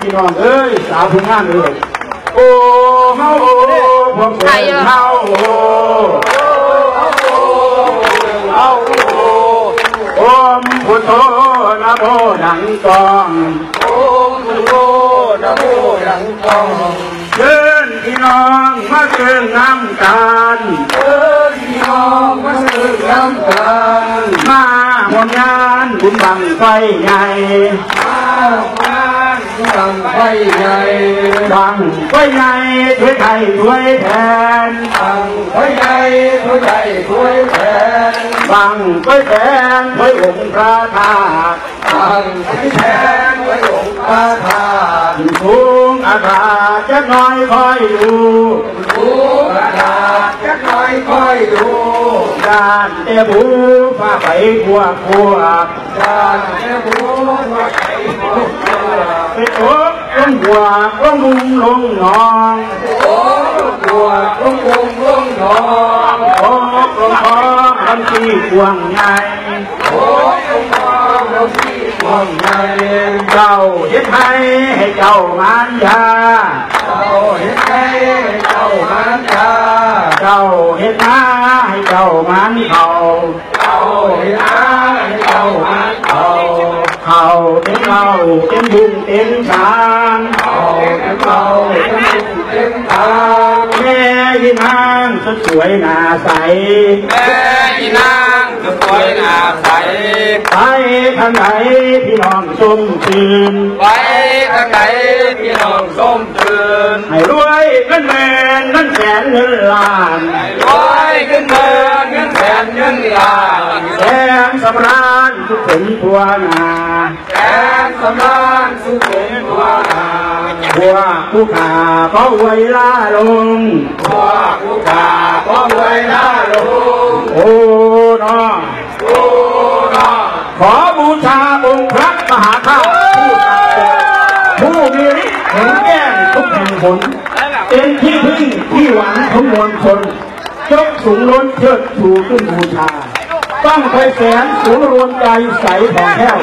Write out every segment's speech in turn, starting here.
พี่น้องเอ้ยสาวผู้งามเลยโอ้เฮาโอ้พวกเพิ่นเฮาโอ้เฮาโอ้มพุทโธนะโมดังกองโอ้พุทโธนะโมดังกองเชิญพี่น้องมาเชิญน้ำกันเอิ้นพี่น้องมาสื่อน้ำกันมาหนงานบุญบังไฟใหญ่มา บังไฟใหญ่บังไฟใหญ่ช่วยไทยช่วยแทนบังไฟใหญ่ถวยใหญ่ถวยแทนบังไฟแทนช่วยองค์พระธาตุบังไฟแทนไว้องค์พระธาตุสูงอากาศจะน้อยคอยดูรู้กระดาษจะคอยคอยดูด้านเตบูฟ้าไปพวกพวกการแม่รู้าครพบเจอไปบัวก วางใหญ่โอ้ลุงทองเราที่ห่วงใยเจ้าเฮ็ดให้ให้เจ้ามารยาเจ้าเห็นใจเจ้ามันจาเจ้าเฮ็ดนาให้เจ้ามารเขาเจ้าเห็นอาเจ้ามันเขาเขาเต็มเราเต็มบุญเต็มชานเขาเป็นเราเป็นเป็นทางแม่ยินางสุดสวยหน้าใสแม่ยีนางจะสวยงามใสไปทางไหนพี่น้องชมชื่นไปทางไหนพี่น้องส้มตื่นให้รวยเงินแมนเงินแสนเงินล้านร้อยเงินเมือนเงินแสนเงินล้านแสนสำราญทุกคนทั่วหน้าแสนสำราญสุขเป็นหัวหน้าพวกผู้ขาเขาไว้ล่าลงพวกผู้ขาพร้อมไว้หน้าลง โอ้เนาะโอ้น้องขอบูชาองค์พระมหาธาตุผู้ศักดิ์สิทธิ์ผู้มีฤทธิ์เห็นแก้งทุกแห่งผลเป็นที่พึ่งที่หวังของมวลชนยกสูงล้นเชิดชูขึ้นบูชา ต้องไฟแสนสูงรวมใจใสผ่องแผ้ว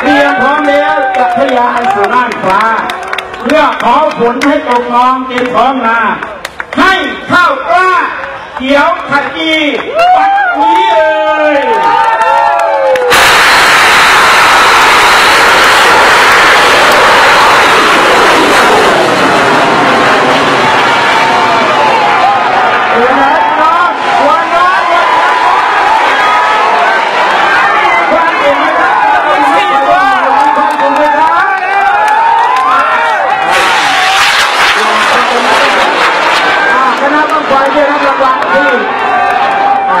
เตรียมพร้อมแล้วจะทะยานสู่น่านฟ้า เพื่อขอผลให้ตกนองเต็มท้องนาให้ข้าวกล้าเขียวขจีปัดนี้เอ่ย เอ๋นะน้องวันน้องวันวันเองนะครับวันเองนะครับวันเองนะครับอ่าคณะบังไฟได้รับรางวัลที่อ่า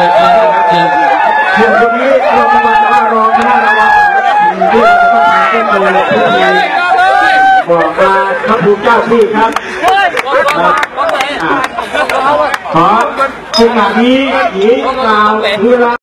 ทีมนว่าเป็นวันสุดท้ายคุณผู้ชมองปลงเงินให้กันเยอะคือคนนี้รองมาวารอคณะรางวัลที่เราจะต้องทำเป็นตัวผู้ใหญ่บอกมาคระภูมิเจ้าที่ครับขอจังหวะนี้หญิงกล่าวเวลา